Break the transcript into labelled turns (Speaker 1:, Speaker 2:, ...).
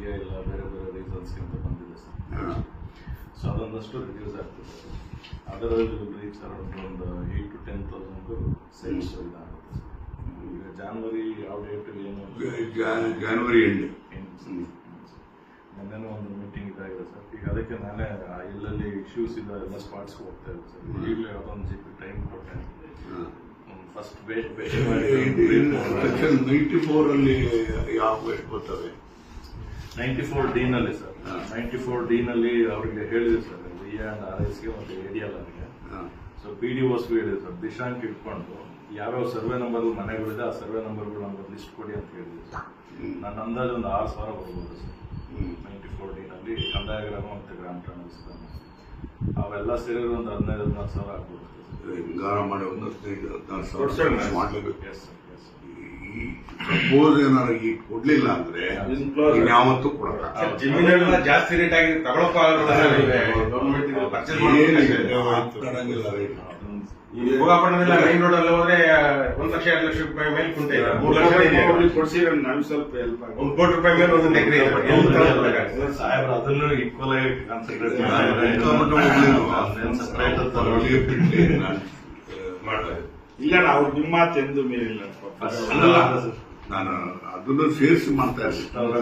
Speaker 1: ಅನಾರೋಗ್ಯ ಇಲ್ಲ ಬೇರೆ ಬೇರೆ ರೀಸನ್ಸ್ಗಿಂತ ಬಂದಿದೆ ಸರ್. ಸೊ ಅದೊಂದಷ್ಟು ರಿಡ್ಯೂಸ್ ಆಗ್ತದೆ ಅದರಲ್ಲಿ ರೀಚ್ ಅರೌಂಡ್ ಒಂದು eight to ten thousand sales ಇದಾಗುತ್ತೆ ಈಗ ಜಾನ್ವರಿ ಯಾವ ಡೇಟ್ ಏನು
Speaker 2: ಜಾನ್ವರಿ ಎಂಡ್
Speaker 1: ನಿನ್ನೆ ಒಂದು ಮೀಟಿಂಗ್ ಇದಾಗಿದೆ ಸರ್ ಈಗ ಅದಕ್ಕೆ ನಾನೇ ಎಲ್ಲೆಲ್ಲಿ ಇಶ್ಯೂಸ್ ಇದೆ ಎಲ್ಲ ಸ್ಪಾಟ್ಸ್ಗೆ ಹೋಗ್ತಾ ಇದೆ ಸರ್ ಈಗಲೇ ಅದೊಂದು ಜಿ ಪಿ ಟೈಮ್ ಕೊಟ್ಟೆ ಫಸ್ಟ್ ಬೇಟ್
Speaker 2: ಬೇಟ್ ನೈಂಟಿ ಫೋರಲ್ಲಿ ಯಾವ ಎಷ್ಟು ಬರ್ತವೆ
Speaker 1: ನೈಂಟಿ ಫೋರ್ ಡಿ ನಲ್ಲಿ ಸರ್. ನೈಂಟಿ ಫೋರ್ ಡಿ ನಲ್ಲಿ ಅವರಿಗೆ ಹೇಳಿದೆ ಸರ್ ವಿ ಅಂಡ್ ಆರ್ ಎಸ್ಗೆ ಮತ್ತೆ ಏರಿಯಾ ಡಿ ಎಲ್ ಅವರಿಗೆ. ಸೊ ಪಿ ಡಿ ಓಸ್ಗೂ ಹೇಳಿದೆ ಸರ್ ದಿಶಾಂಕ್ ಇಟ್ಕೊಂಡು ಯಾವ್ಯಾವ ಸರ್ವೆ ನಂಬರ್ ಮನೆಗಳಿದೆ ಆ ಸರ್ವೆ ನಂಬರ್ಗಳು ನಮ್ಗೆ ಲಿಸ್ಟ್ ಕೊಡಿ ಅಂತ ಹೇಳಿದೆ ಸರ್. ನನ್ನ ಅಂದಾಜು ಒಂದು ಆರು ಸಾವಿರ ಬರ್ಬೋದು ಸರ್. ನೈಂಟಿ ಫೋರ್ ಡಿ ನಲ್ಲಿ ಕಂದಾಯ ಗ್ರಾಮ ಮತ್ತು ಗ್ರಾಮ ಟ್ರಾನ್ಸ್ ಅವೆಲ್ಲ ಸೇರಿದ್ರೆ ಒಂದು ಹದಿನೈದು ಹದಿನಾರು ಸಾವಿರ ಆಗ್ಬೋದು
Speaker 2: ಸರ್. ಒಂದು. ಮಾಡಲೇಬೇಕು
Speaker 1: ಎಸ್ ಸರ್
Speaker 2: ಸಪೋಸ್ ಏನಾರು ಈ ಕೊಡ್ಲಿಲ್ಲ ಅಂದ್ರೆ ಯಾವತ್ತೂ ಕೊಡಲ್ಲ.
Speaker 3: ಜಾಸ್ತಿ ರೇಟ್ ಆಗಿ ತಗೊಳಕ್ ಆಗಲ್ಲ ಮೈನ್ ರೋಡ್ ಅಲ್ಲಿ ಹೋದ್ರೆ ಒಂದ್ ಲಕ್ಷ ಎರಡು ಲಕ್ಷ ರೂಪಾಯಿ ಮೇಲೆ ಕುಂಟೆ ಇದೆ ಮೂರು ಲಕ್ಷ
Speaker 4: ನಮ್ಗೆ ಸ್ವಲ್ಪ ಹೆಲ್ಪ್
Speaker 3: ಒಂದ್ ಕೋಟಿ ರೂಪಾಯಿ ಮೇಲೆ ಒಂದೊಂದು ಎಕರೆ ಇದೆ
Speaker 1: ಸಾಹೇಬ್ರ ಅದನ್ನು ಈಕ್ವಲ್ ಆಗಿ
Speaker 3: ಮಾಡ್ತಾರೆ
Speaker 4: ಇಲ್ಲ ನಾ ಅವ್ರು ನಿಮ್ಮ ಮಾತು ಎಂದು
Speaker 2: ಮೇಲಿಲ್ಲ ನಾನು ಅದನ್ನು ಸೇರಿಸಿ
Speaker 1: ಅವ್ರ